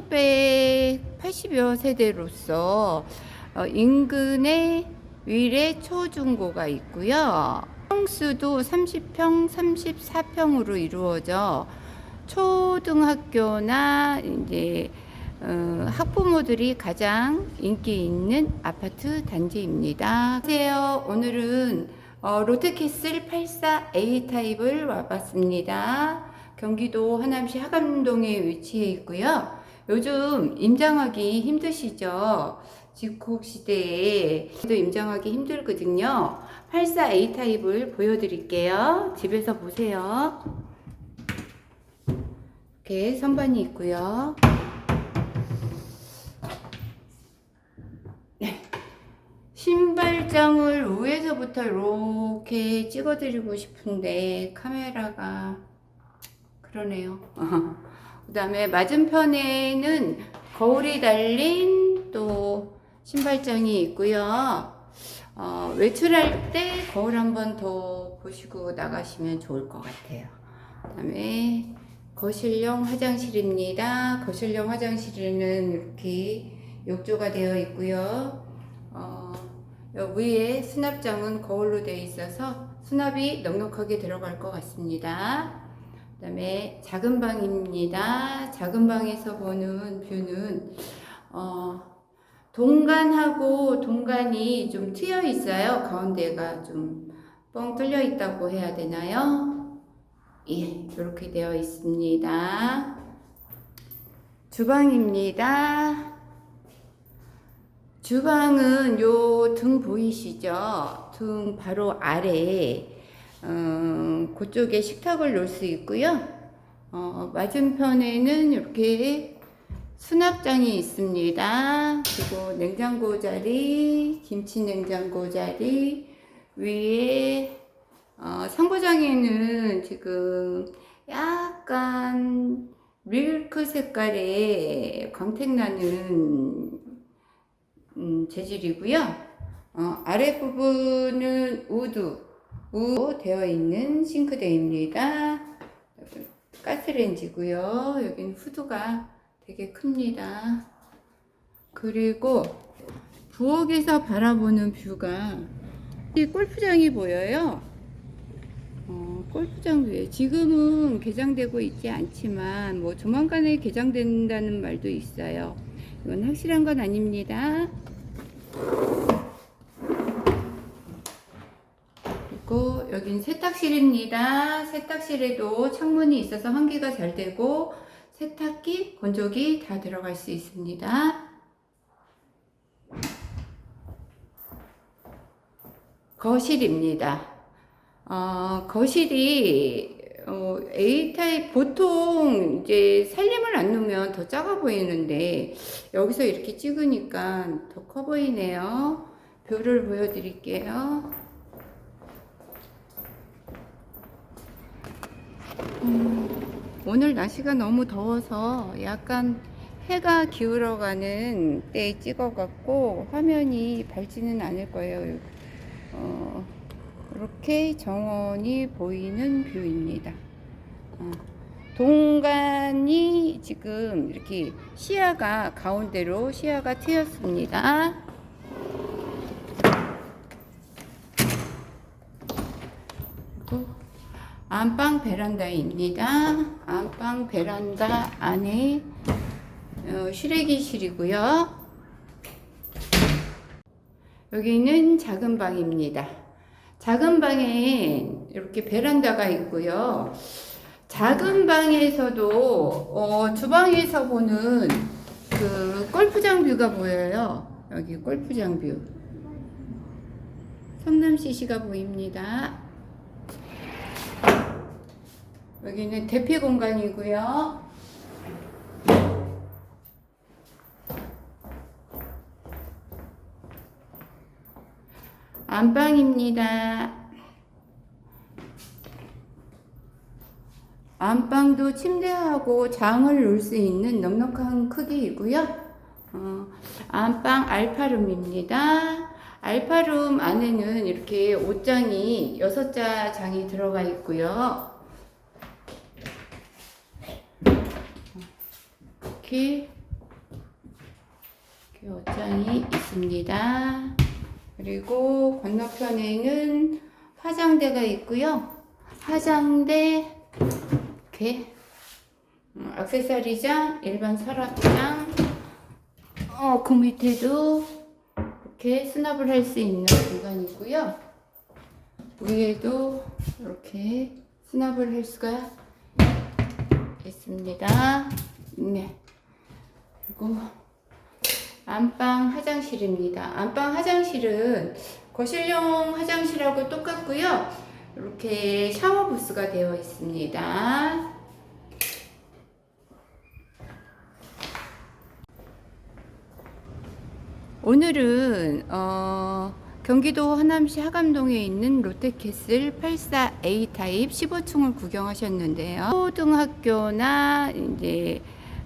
30여 세대로서 어, 인근에 위례 초중고가 있고요. 평수도 30평, 34평으로 이루어져 초등학교나 이제 어, 학부모들이 가장 인기 있는 아파트 단지입니다. 안녕하세요. 오늘은 어, 롯데캐슬 84A 타입을 와봤습니다. 경기도 하남시 하감동에 위치해 있고요. 요즘 임장하기 힘드시죠? 집콕 시대에 또 임장하기 힘들거든요. 84A 타입을 보여드릴게요. 집에서 보세요. 이렇게 선반이 있고요. 신발장을 위에서부터 이렇게 찍어드리고 싶은데 카메라가 그러네요. 그 다음에 맞은편에는 거울이 달린 또 신발장이 있고요. 어, 외출할 때 거울 한번 더 보시고 나가시면 좋을 것 같아요. 그 다음에 거실용 화장실입니다. 거실용 화장실에는 이렇게 욕조가 되어 있고요. 어, 여 위에 수납장은 거울로 되어 있어서 수납이 넉넉하게 들어갈 것 같습니다. 그 다음에 작은 방입니다. 작은 방에서 보는 뷰는 어, 동간하고 동간이 좀 트여 있어요. 가운데가 좀 뻥 뚫려 있다고 해야 되나요? 예, 이렇게 되어 있습니다. 주방입니다. 주방은 요 등 보이시죠? 등 바로 아래에 음, 그쪽에 식탁을 놓을 수 있고요. 어, 맞은편에는 이렇게 수납장이 있습니다. 그리고 냉장고 자리, 김치 냉장고 자리, 위에 어, 상부장에는 지금 약간 밀크 색깔의 광택 나는 음, 재질이고요. 어, 아랫부분은 우드, 우 되어 있는 싱크대입니다. 가스레인지고요. 여기는 후드가 되게 큽니다. 그리고 부엌에서 바라보는 뷰가 이 골프장이 보여요. 어, 골프장 위에 지금은 개장되고 있지 않지만 뭐 조만간에 개장된다는 말도 있어요. 이건 확실한 건 아닙니다. 그리고 여긴 세탁실입니다. 세탁실에도 창문이 있어서 환기가 잘 되고 세탁기, 건조기 다 들어갈 수 있습니다. 거실입니다. 어, 거실이 어, A타입 보통 이제 살림을 안 놓으면 더 작아 보이는데 여기서 이렇게 찍으니까 더 커 보이네요. 뷰를 보여드릴게요. 음, 오늘 날씨가 너무 더워서 약간 해가 기울어가는 때에 찍어갖고 화면이 밝지는 않을 거예요. 어, 이렇게 정원이 보이는 뷰입니다. 어, 동간이 지금 이렇게 시야가 가운데로 시야가 트였습니다. 그리고 안방 베란다입니다. 안방 베란다 안에 어, 실외기실이고요. 여기는 작은 방입니다. 작은 방에 이렇게 베란다가 있고요. 작은 방에서도 어, 주방에서 보는 그 골프장 뷰가 보여요. 여기 골프장 뷰. 성남CC가 보입니다. 여기는 대피 공간이고요. 안방입니다. 안방도 침대하고 장을 놓을 수 있는 넉넉한 크기이고요. 어, 안방 알파룸입니다. 알파룸 안에는 이렇게 옷장이 여섯 자 장이 들어가 있고요. 이렇게 옷장이 있습니다. 그리고 건너편에는 화장대가 있고요. 화장대 이렇게 음, 액세서리장, 일반 서랍장, 어, 그 밑에도 이렇게 수납을 할 수 있는 공간이고요. 위에도 이렇게 수납을 할 수가 있습니다. 네. 그리고 안방 화장실입니다. 안방 화장실은 거실용 화장실하고 똑같고요. 이렇게 샤워 부스가 되어 있습니다. 오늘은 어, 경기도 하남시 하감동에 있는 롯데캐슬 84A 타입 15층을 구경하셨는데요. 초등학교나 이제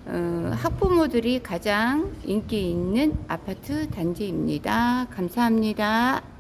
어, 학부모들이 가장 인기 있는 아파트 단지입니다. 감사합니다.